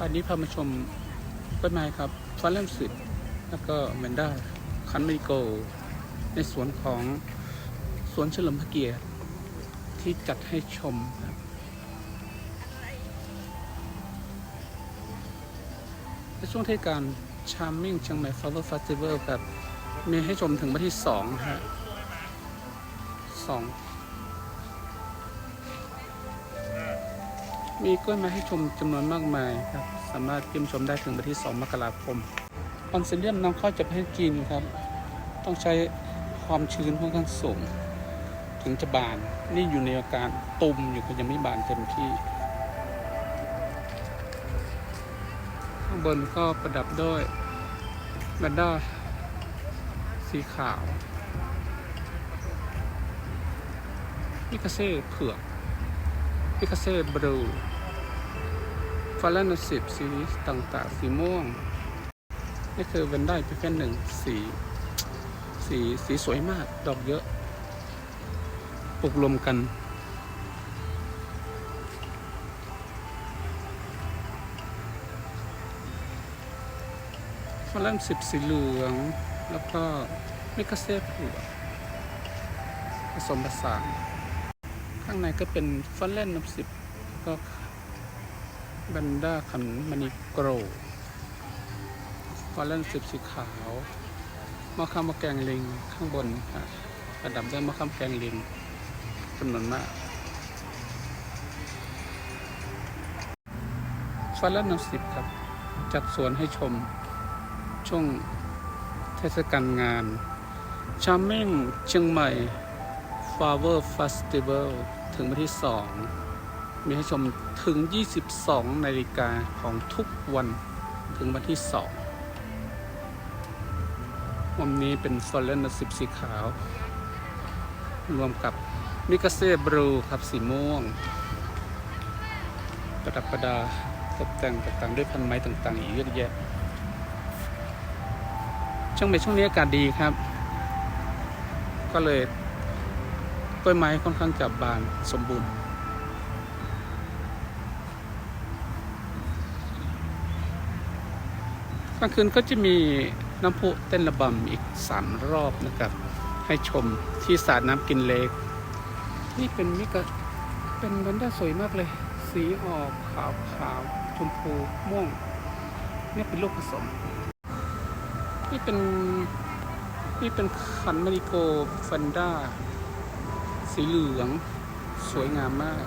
วันนี้พามาชมต้นไม้ครับฟอนเลมสิตแล้วก็เมนด้าคันเมริโก ในสวนของสวนเฉลิมพระเกียรติที่จัดให้ชมครับในช่วงเทศกาลชามมิ่งเชียงใหม่ฟลอเวอร์เฟสติวัลครับ มีให้ชมถึงวันที่สอ2ฮะง มีกล้วยไม้ให้ชมจำนวนมากมายครับ สามารถเยี่ยมชมได้ถึงวันที่ 2 มกราคมออนเซเลียมนำเข้าจากประเทศจีนครับ ต้องใช้ความชื้นค่อนข้างสูงถึงจะบาน นี่อยู่ในอาการตุ่มอยู่ก็ยังไม่บานเต็มที่ ข้างบนก็ประดับด้วยแบนด้าสีขาวมิคาเซ่เผือกพิคาเซ่บลู ฟาลานสิบสีต่างๆ สีม่วง นี่คือเวนได้เพิเฟนหนึ่งสีสีสีสวยมาก ดอกเยอะ ปลูกรวมกันฟาลานสิบสีเหลือง แล้วก็มิคาเซ่ผือกผสมผสาน ข้างในก็เป็นฟันเล่นนับสิบก็ บันด้าขันมันิโกรฟันเล่นสิบสีขาวมะขามมะแกงลิงข้างบนครับระดับด้วยมะขามแกงลิงจำนวนมากฟันเล่นนับสิบครับ จัดสวนให้ชม ช่วงเทศกาลงานชา r ม i n g เชียงใหม่ Flower Festival ถึงวันที่2 มีให้ชมถึง 22 นาฬิกาของทุกวันถึงวันที่ 2 วันนี้เป็นฟอลเลนสิบสีขาว รวมกับมิกาเซ่บลูครับสีม่วง ประดับประดาตกแต่งต่างๆ ด้วยพันไม้ต่างๆ อีกเยอะแยะ ช่วงในช่วงนี้อากาศดีครับ ก็เลยต้นไม้ค่อนข้างจะบานสมบูรณ์ กลางคืนก็จะมีน้ำพุเต้นระบำอีกสามรอบนะครับ ให้ชมที่สระน้ำกินเล็กนี่เป็นมิกะเป็นวันด้าสวยมากเลย สีออกขาวขาวชมพูม่วงนี่เป็นลูกผสม นี่เป็นนี่เป็นขันมาริโกฟันด้า สีเหลือง สวยงามมาก